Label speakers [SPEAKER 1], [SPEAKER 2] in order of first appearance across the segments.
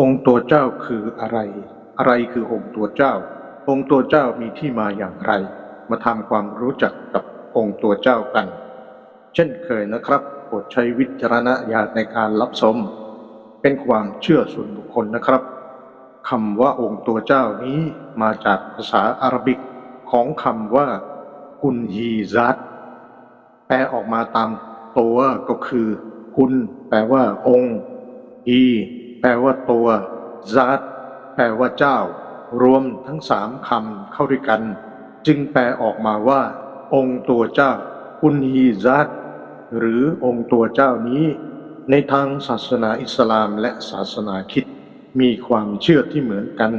[SPEAKER 1] องค์ตัวเจ้าคืออะไร อะไรคือองค์ตัวเจ้า องค์ตัวเจ้ามีที่มาอย่างไร มาทำความรู้จักกับองค์ตัวเจ้ากัน เช่นเคยนะครับโปรดใช้วิจารณญาณในการรับชมเป็นความเชื่อส่วนบุคคลนะครับคำว่าองค์ตัวเจ้านี้มาจากภาษาอาหรับิกของคำว่า กุนฮีซัดแปลออกมาตามตัวก็คือ กุลแปลว่าองค์อี แปลว่าตัวซัดแปลว่าเจ้า รวมทั้งสามคำเข้าด้วยกัน จึงแปลออกมาว่า องค์ตัวเจ้ากุนฮีซัดหรือองค์ตัวเจ้านี้ ในทางศาสนาอิสลามและศาสนาคิดมีความเชื่อที่เหมือนกัน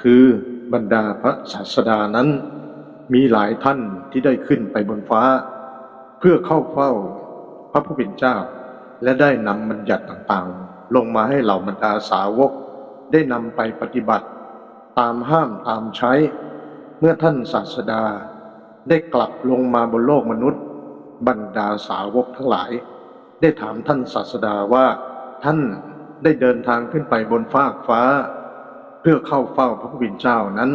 [SPEAKER 1] คือบรรดาพระศาสดานั้น มีหลายท่านที่ได้ขึ้นไปบนฟ้า เพื่อเข้าเฝ้าพระผู้เป็นเจ้า และได้นำบัญญัติต่างๆ ลงมาให้เหล่าบรรดาสาวก ได้นำไปปฏิบัติ ตามห้ามตามใช้ เมื่อท่านศาสดา ได้กลับลงมาบนโลกมนุษย์ บรรดาสาวกทั้งหลาย ได้ถามท่านศาสดาว่า ท่านได้เดินทางขึ้นไปบนฟากฟ้า เพื่อเข้าเฝ้าพระผู้เป็นเจ้านั้น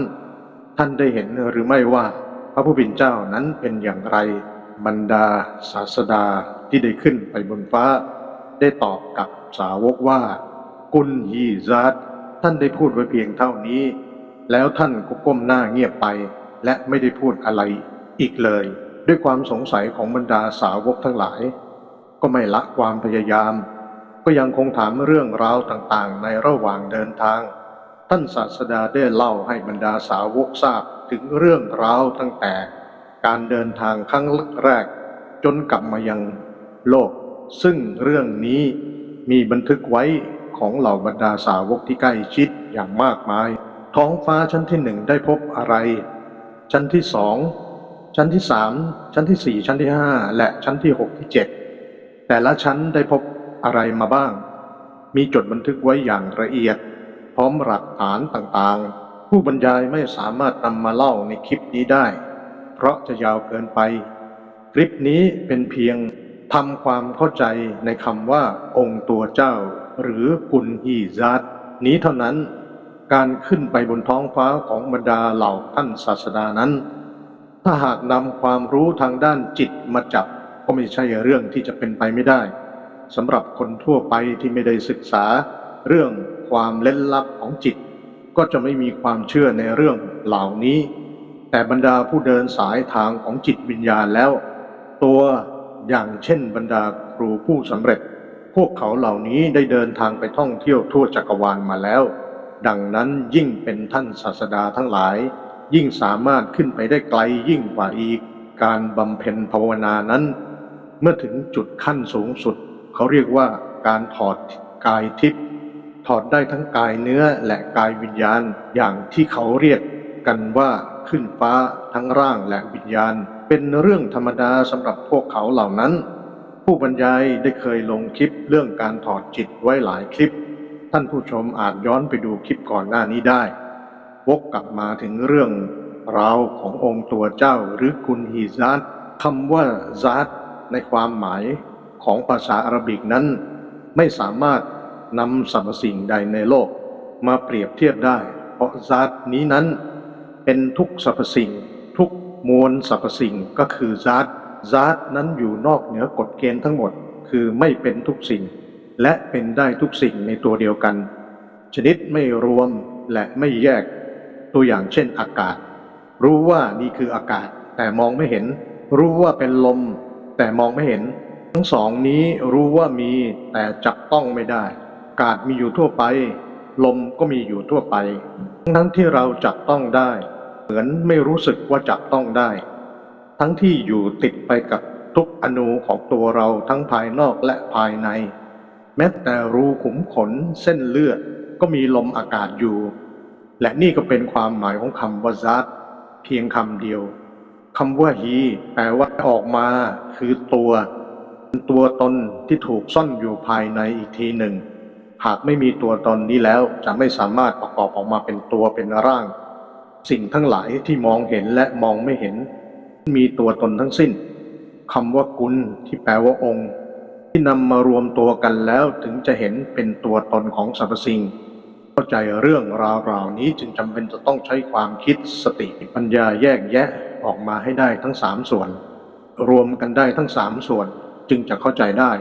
[SPEAKER 1] ท่านได้เห็นหรือไม่ว่าพระผู้เป็นเจ้านั้นเป็นอย่างไร บรรดาศาสดาที่ได้ขึ้นไปบนฟ้า ได้ตอบกับ สาวกว่า กุลยีซัดท่านได้พูดไว้เพียงเท่านี้ แล้วท่านก็ก้มหน้าเงียบไป และไม่ได้พูดอะไรอีกเลย ด้วยความสงสัยของบรรดาสาวกทั้งหลาย ก็ไม่ละความพยายาม ก็ยังคงถามเรื่องราวต่างๆ ในระหว่างเดินทาง ท่านศาสดาได้เล่าให้บรรดาสาวกทราบถึงเรื่องราวตั้งแต่ การเดินทางครั้งแรกจนกลับมายังโลก ซึ่งเรื่องนี้ มีบันทึกไว้ของเหล่าบรรดาสาวกที่ใกล้ชิดอย่างมากมาย ท้องฟ้าชั้นที่หนึ่งได้พบอะไร ชั้นที่สองชั้นที่สามชั้นที่สี่ชั้นที่ห้าและชั้นที่หกที่เจ็ดแต่ละชั้นได้พบอะไรมาบ้าง มีจดบันทึกไว้อย่างละเอียด พร้อมหลักฐานต่างๆ ผู้บรรยายไม่สามารถนำมาเล่าในคลิปนี้ได้ เพราะจะยาวเกินไป คลิปนี้เป็นเพียง ทำความเข้าใจในคำว่าองค์ตัวเจ้า หรือกุลฮีซัดนี้เท่านั้น การขึ้นไปบนท้องฟ้าของบรรดาเหล่าท่านศาสดานั้น ถ้าหากนำความรู้ทางด้านจิตมาจับก็ไม่ใช่เรื่องที่จะเป็นไปไม่ได้สำหรับคนทั่วไปที่ไม่ได้ศึกษา เรื่องความเล่นลับของจิต ก็จะไม่มีความเชื่อในเรื่องเหล่านี้ แต่บรรดาผู้เดินสายทางของจิตวิญญาณแล้ว ตัว อย่างเช่นบรรดาครูผู้สำเร็จ พวกเขาเหล่านี้ได้เดินทางไปท่องเที่ยวทั่วจักรวาลมาแล้ว ดังนั้นยิ่งเป็นท่านศาสดาทั้งหลาย ยิ่งสามารถขึ้นไปได้ไกลยิ่งกว่าอีก การบำเพ็ญภาวนานั้น เมื่อถึงจุดขั้นสูงสุด เขาเรียกว่าการถอดกายทิพย์ถอดได้ทั้งกายเนื้อและกายวิญญาณอย่างที่เขาเรียก กันว่าขึ้นฟ้าทั้งร่างและวิญญาณ เป็นเรื่องธรรมดาสำหรับพวกเขาเหล่านั้น ผู้บรรยายได้เคยลงคลิปเรื่องการถอดจิตไว้หลายคลิป ท่านผู้ชมอาจย้อนไปดูคลิปก่อนหน้านี้ได้ วกกลับมาถึงเรื่องราวขององค์ตัวเจ้าหรือกุลฮีซัดคำว่าซัดในความหมายของภาษาอาหรับิกนั้น ไม่สามารถนำสรรพสิ่งใดในโลก มาเปรียบเทียบได้ เพราะซัดนี้นั้น เป็นทุกสรรพสิ่ง ทุกมวลสรรพสิ่งก็คือซัดซัดนั้นอยู่นอกเหนือกฎเกณฑ์ทั้งหมด คือไม่เป็นทุกสิ่ง และเป็นได้ทุกสิ่งในตัวเดียวกัน ชนิดไม่รวมและไม่แยก ตัวอย่างเช่นอากาศ รู้ว่านี่คืออากาศ แต่มองไม่เห็น รู้ว่าเป็นลม แต่มองไม่เห็น ทั้งสองนี้รู้ว่ามีแต่จับต้องไม่ได้ อากาศมีอยู่ทั่วไปลมก็มีอยู่ทั่วไป ทั้งที่เราจับต้องได้ เหมือนไม่รู้สึกว่าจับต้องได้ ทั้งที่อยู่ติดไปกับทุกอนูของตัวเราทั้งภายนอกและภายใน แม้แต่รูขุมขนเส้นเลือดก็มีลมอากาศอยู่ และนี่ก็เป็นความหมายของคำว่าซัดเพียงคำเดียวคำว่าฮีแปลว่าออกมา คือตัวเป็นตัวตนที่ถูกซ่อนอยู่ภายในอีกทีหนึ่ง หากไม่มีตัวตนนี้แล้วจะไม่สามารถประกอบออกมาเป็นตัวเป็นร่าง สิ่งทั้งหลายที่มองเห็นและมองไม่เห็น มีตัวตนทั้งสิ้นคำว่ากุลที่แปลว่าองค์ ที่นำมารวมตัวกันแล้วถึงจะเห็นเป็นตัวตนของสรรพสิ่ง เข้าใจเรื่องราวราวนี้จึงจำเป็นจะต้องใช้ความคิดสติปัญญาแยกแยะออกมาให้ได้ทั้งสามส่วน รวมกันได้ทั้งสามส่วนจึงจะเข้าใจได้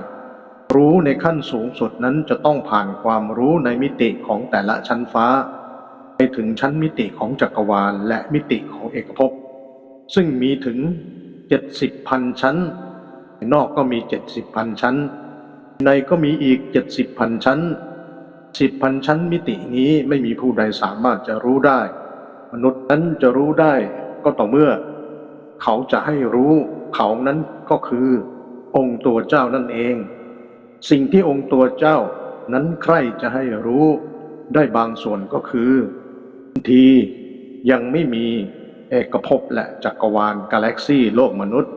[SPEAKER 1] รู้ในขั้นสูงสุดนั้นจะต้องผ่านความรู้ในมิติของแต่ละชั้นฟ้า ไปถึงชั้นมิติของจักรวาลและมิติของเอกภพ ซึ่งมีถึงเจ็ดสิบพันชั้น นอกก็มีเจ็ดสิบพันชั้น ในก็มีอีกเจ็ดสิบพันชั้นสิบพันชั้นมิตินี้ไม่มีผู้ใดสามารถจะรู้ได้ มนุษย์นั้นจะรู้ได้ก็ต่อเมื่อ เขาจะให้รู้เขานั้นก็คือ องค์ตัวเจ้านั่นเอง สิ่งที่องค์ตัวเจ้านั้นใครจะให้รู้ได้บางส่วนก็คือ ทียังไม่มีเอกภพและจักรวาลกาแล็กซี่โลกมนุษย์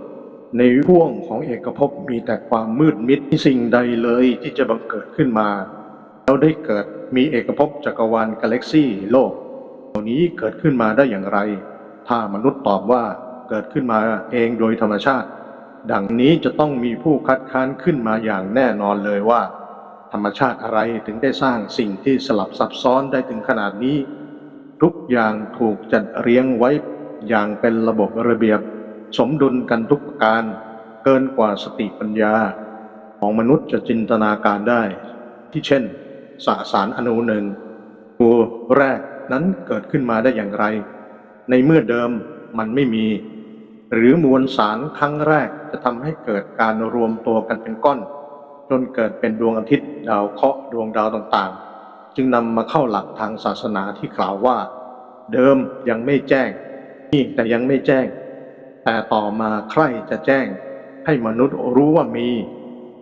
[SPEAKER 1] ในห่วงของเอกภพมีแต่ความมืดมิดสิ่งใดเลยที่จะบังเกิดขึ้นมา แล้วได้เกิดมีเอกภพจักรวาลกาแล็กซี่โลกเหล่านี้เกิดขึ้นมาได้อย่างไร ถ้ามนุษย์ตอบว่าเกิดขึ้นมาเองโดยธรรมชาติ ดังนี้จะต้องมีผู้คัดค้านขึ้นมาอย่างแน่นอนเลยว่า ธรรมชาติอะไรถึงได้สร้างสิ่งที่สลับซับซ้อนได้ถึงขนาดนี้ ทุกอย่างถูกจัดเรียงไว้อย่างเป็นระบบระเบียบ สมดุลกันทุกประการ เกินกว่าสติปัญญา ของมนุษย์จะจินตนาการได้ ที่เช่น สสารอนุหนึ่งตัวแรกนั้นเกิดขึ้นมาได้อย่างไร ในเมื่อเดิมมันไม่มี หรือมวลสารครั้งแรกจะทำให้เกิดการรวมตัวกันเป็นก้อน จนเกิดเป็นดวงอาทิตย์ดาวเคราะห์ดวงดาวต่างๆ จึงนำมาเข้าหลักทางศาสนาที่กล่าวว่า เดิมยังไม่แจ้ง นี่แต่ยังไม่แจ้ง แต่ต่อมาใครจะแจ้ง ให้มนุษย์รู้ว่ามี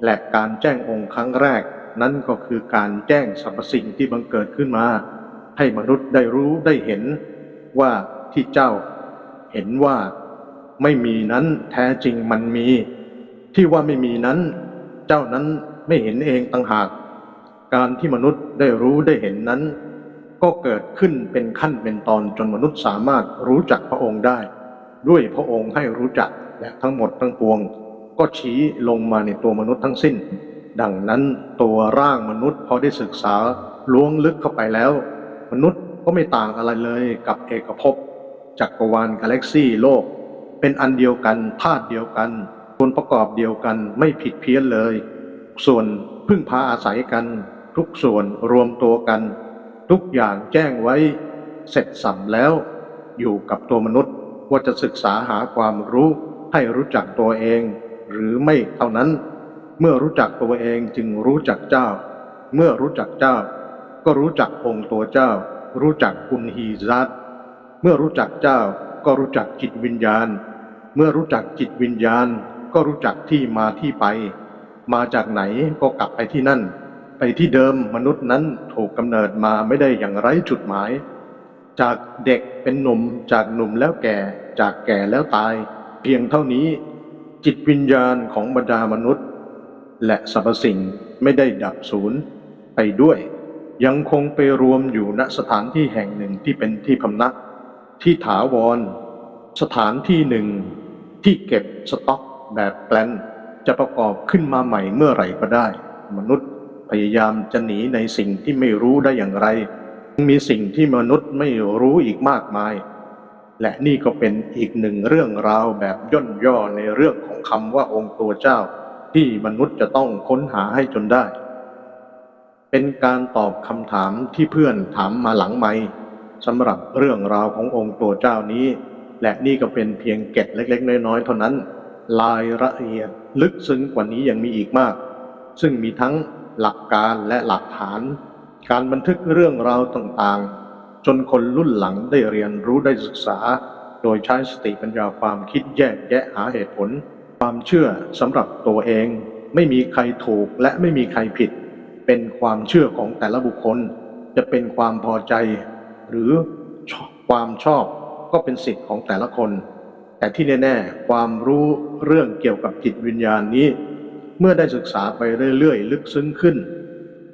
[SPEAKER 1] และการแจ้งองค์ครั้งแรก นั้นก็คือการแจ้งสรรพสิ่งที่บังเกิดขึ้นมา ให้มนุษย์ได้รู้ได้เห็นว่าที่เจ้า เห็นว่าไม่มีนั้นแท้จริงมันมี ที่ว่าไม่มีนั้น เจ้านั้นไม่เห็นเองต่างหาก การที่มนุษย์ได้รู้ได้เห็นนั้น ก็เกิดขึ้นเป็นขั้นเป็นตอนจนมนุษย์สามารถรู้จักพระองค์ได้ ด้วยพระองค์ให้รู้จักและทั้งหมดทั้งปวง ก็ชี้ลงมาในตัวมนุษย์ทั้งสิ้น ดังนั้นตัวร่างมนุษย์พอได้ศึกษาล้วงลึกเข้าไปแล้ว มนุษย์ก็ไม่ต่างอะไรเลยกับเอกภพจักรวาลกาแล็กซี่โลก เป็นอันเดียวกันธาตุเดียวกันส่วนประกอบเดียวกันไม่ผิดเพี้ยนเลย ส่วนพึ่งพาอาศัยกัน ทุกส่วนรวมตัวกัน ทุกอย่างแจ้งไว้ เสร็จสับแล้ว อยู่กับตัวมนุษย์ว่าจะศึกษาหาความรู้ให้รู้จักตัวเอง หรือไม่เท่านั้น เมื่อรู้จักตัวเองจึงรู้จักเจ้า เมื่อรู้จักเจ้า ก็รู้จักองค์ตัวเจ้า รู้จักกุณฮีซัตเมื่อรู้จักเจ้าก็รู้จักจิตวิญญาณ เมื่อรู้จักจิตวิญญาณ ก็รู้จักที่มาที่ไป มาจากไหนก็กลับไปที่นั่น ไปที่เดิมมนุษย์นั้นถูกกำเนิดมาไม่ได้อย่างไร้จุดหมาย จากเด็กเป็นหนุ่มจากหนุ่มแล้วแก่ จากแก่แล้วตาย เพียงเท่านี้จิตวิญญาณของบรรดามนุษย์ และสรรพสิ่งไม่ได้ดับสูญไปด้วย ยังคงไปรวมอยู่ณสถานที่แห่งหนึ่งที่เป็นที่พำนัก ที่ถาวร สถานที่หนึ่ง ที่เก็บสต็อกแบบแปลนจะประกอบขึ้นมาใหม่เมื่อไหร่ก็ได้ มนุษย์ พยายามจะหนีในสิ่งที่ไม่รู้ได้อย่างไร มีสิ่งที่มนุษย์ไม่รู้อีกมากมาย และนี่ก็เป็นอีกหนึ่งเรื่องราวแบบย่นย่อในเรื่องของคำว่าองค์ตัวเจ้า ที่มนุษย์จะต้องค้นหาให้จนได้ เป็นการตอบคำถามที่เพื่อนถามมาหลังไม่สำหรับเรื่องราวขององค์ตัวเจ้านี้ และนี่ก็เป็นเพียงเกร็ดเล็ก ๆ น้อยๆเท่านั้นรายละเอียดลึกซึ้งกว่านี้ยังมีอีกมาก ซึ่งมีทั้ง หลักการและหลักฐาน การบันทึกเรื่องราวต่างๆ จนคนรุ่นหลังได้เรียนรู้ได้ศึกษา โดยใช้สติปัญญาความคิดแยกแยะหาเหตุผล ความเชื่อสำหรับตัวเอง ไม่มีใครถูกและไม่มีใครผิด เป็นความเชื่อของแต่ละบุคคล จะเป็นความพอใจ หรือความชอบก็เป็นสิทธิ์ของแต่ละคน แต่ที่แน่ ๆ ความรู้เรื่องเกี่ยวกับจิตวิญญาณนี้ เมื่อได้ศึกษาไปเรื่อยๆ ลึกซึ้งขึ้น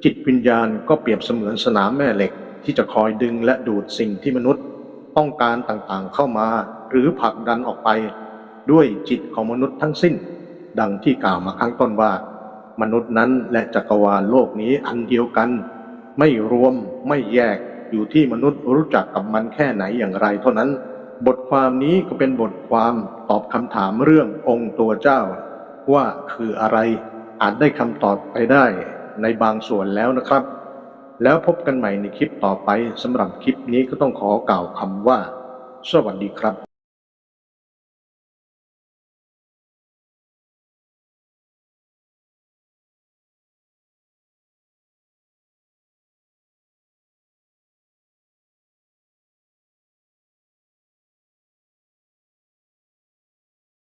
[SPEAKER 1] จิตวิญญาณก็เปรียบเสมือนสนามแม่เหล็ก ที่จะคอยดึงและดูดสิ่งที่มนุษย์ ต้องการต่างๆเข้ามา หรือผลักดันออกไป ด้วยจิตของมนุษย์ทั้งสิ้น ดังที่กล่าวมาข้างต้นว่า มนุษย์นั้นและจักรวาลโลกนี้อันเดียวกัน ไม่รวมไม่แยกอยู่ที่มนุษย์รู้จักกับมันแค่ไหนอย่างไรเท่านั้น บทความนี้ก็เป็นบทความตอบคำถามเรื่ององค์ตัวเจ้า ว่าคืออะไร อาจได้คำตอบไปได้ในบางส่วนแล้วนะครับ แล้วพบกันใหม่ในคลิปต่อไปสำหรับคลิปนี้ก็ต้องขอกล่าวคำว่า สวัสดีครับ